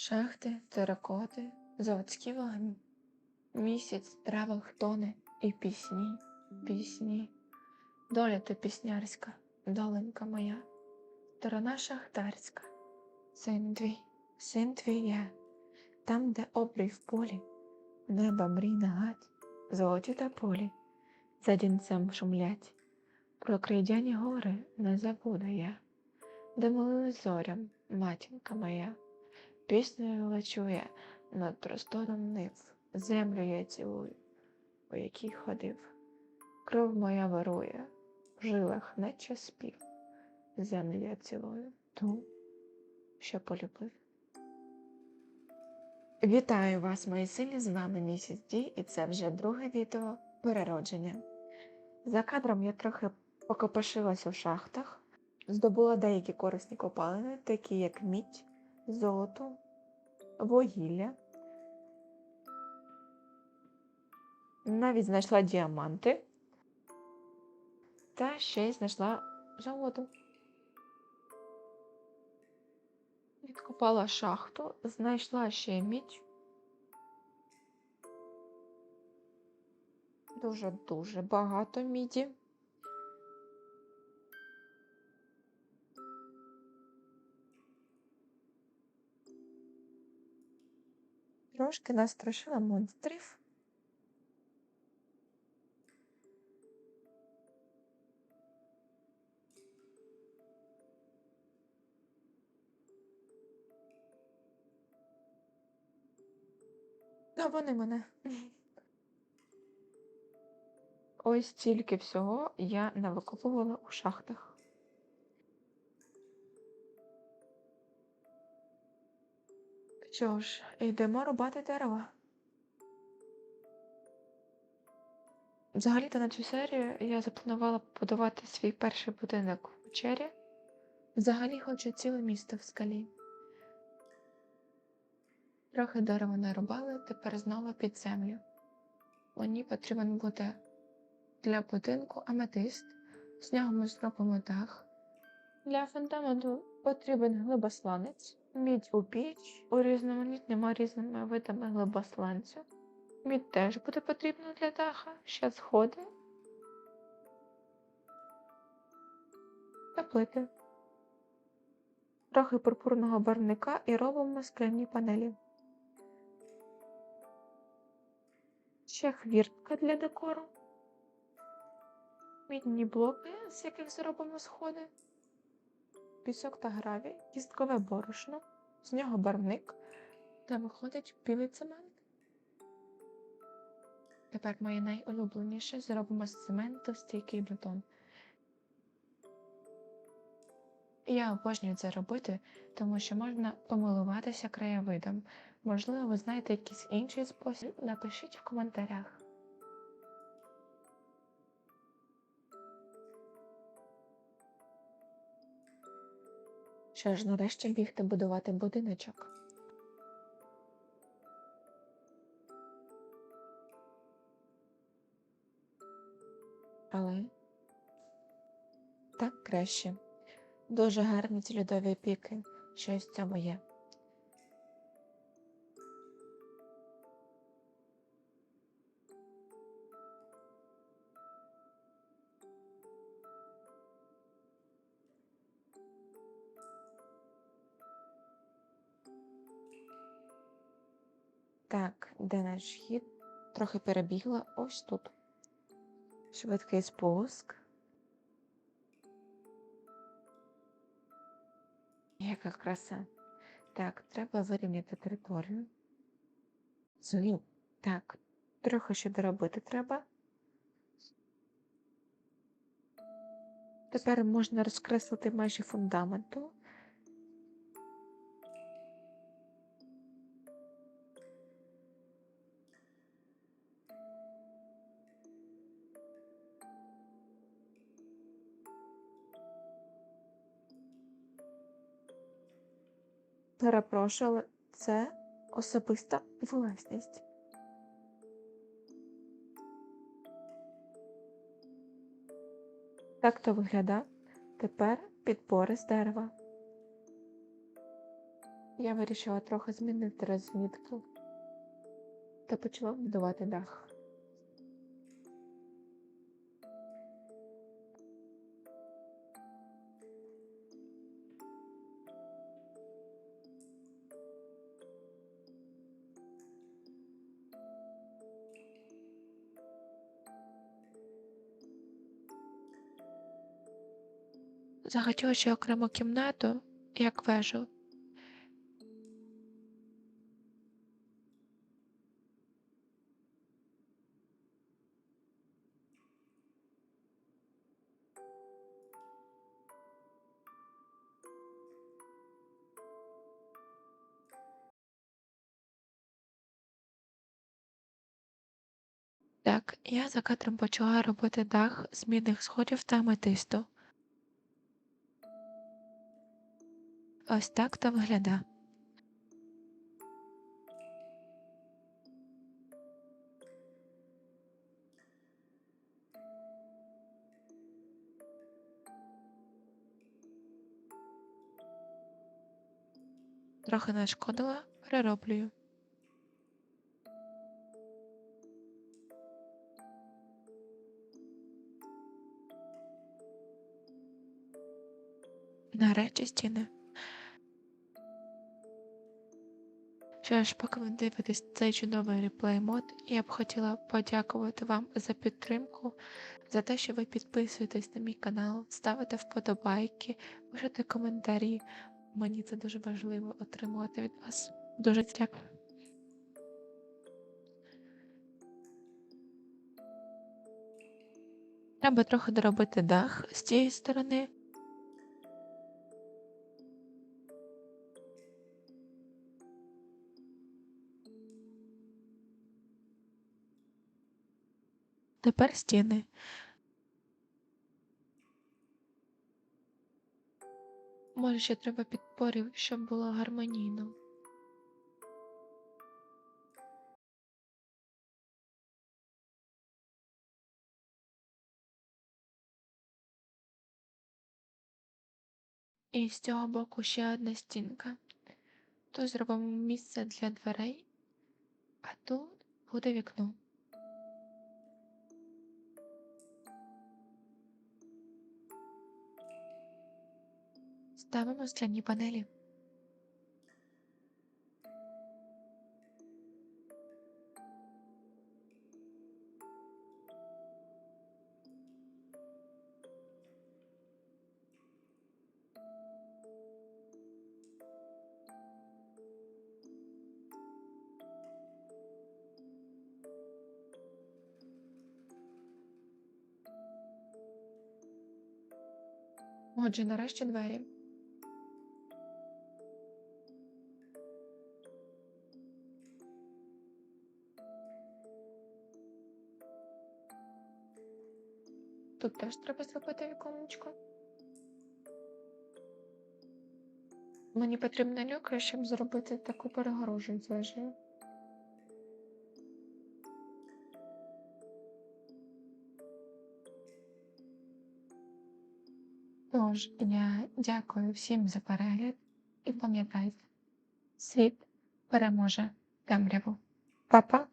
Шахти, теракоти, заводські вогні. Місяць в травах тоне і пісні, пісні. Доля то піснярська, доленька моя, сторона шахтарська. Син твій, син твій я, там, де обрій в полі, неба мрій нагать, золоті та полі, за дінцем шумлять. Про крейдяні гори не забуду я, де молилась зорям, матінка моя. Піснею лечу я над простором нив, землю я цілую, по якій ходив. Кров моя вирує, в жилах наче спів, землю я цілую, ту, що полюбив. Вітаю вас, мої силі, з вами місяць Ді, і це вже друге відео переродження. За кадром я трохи покопошилася в шахтах, здобула деякі корисні копалини, такі як мідь, золото, вугілля. Навіть знайшла діаманти та ще й знайшла золото. Відкопала шахту, знайшла ще мідь. Дуже-дуже багато міді. Трошки настрашила монстрів. Та вони мене. Ось стільки всього я навикопувала у шахтах. Що ж, йдемо рубати дерево. Взагалі-то на цю серію я запланувала побудувати свій перший будинок в печері. Взагалі хочу ціле місто в скалі. Трохи дерева нарубали, тепер знову під землю. Мені потрібен буде для будинку аметист, з нього ми зробимо дах. Для фундаменту потрібен глибосланець, мідь у піч, урізноманітнимо різними видами глибосланцю. Мідь теж буде потрібна для даха, ще сходи та плити. Трохи пурпурного барвника і робимо скляні панелі. Ще хвіртка для декору. Мідні блоки, з яких зробимо сходи, пісок та гравій, кісткове борошно, з нього барвник та виходить білий цемент. Тепер моє найулюбленіше зробимо з цементу стійкий бетон. Я обожнюю це робити, тому що можна помилуватися краєвидом. Можливо, ви знаєте якийсь інший спосіб, напишіть в коментарях. Що ж, нарешті бігти будувати будиночок. Але так краще. Дуже гарні ці льодові піки, щось цьому є. Так, де наш хід? Трохи перебігла ось тут. Швидкий спуск. Яка краса. Так, треба вирівняти територію. Злів. Так, трохи ще доробити треба. Тепер можна розкреслити межі фундаменту. Перепрошую, але це особиста власність. Так то виглядає. Тепер підпори з дерева. я вирішила трохи змінити розвідку та почала будувати дах. Ще окрему кімнату, як вежу. Так, я за кадром почала робити дах з мідних сходів та аметисту. Ось так то виглядає. Трохи нашкодила, перероблюю. Нарешті стіни. Що ж, поки ви дивитесь цей чудовий реплей мод, я б хотіла подякувати вам за підтримку, за те, що ви підписуєтесь на мій канал, ставите вподобайки, пишете коментарі. Мені це дуже важливо отримувати від вас. Дуже дякую. Треба трохи доробити дах з цієї сторони. Тепер стіни. Може, ще треба підпорів, щоб було гармонійно. І з цього боку ще одна стінка. Тут зробимо місце для дверей, а тут буде вікно. Ставимо скляні панелі. Отже, нарешті двері. Тут теж треба зробити віконечко. Мені потрібна люка, щоб зробити таку перегорожу з вежею. Тож, я дякую всім за перегляд і пам'ятайте, світ переможе темряву. Па-па!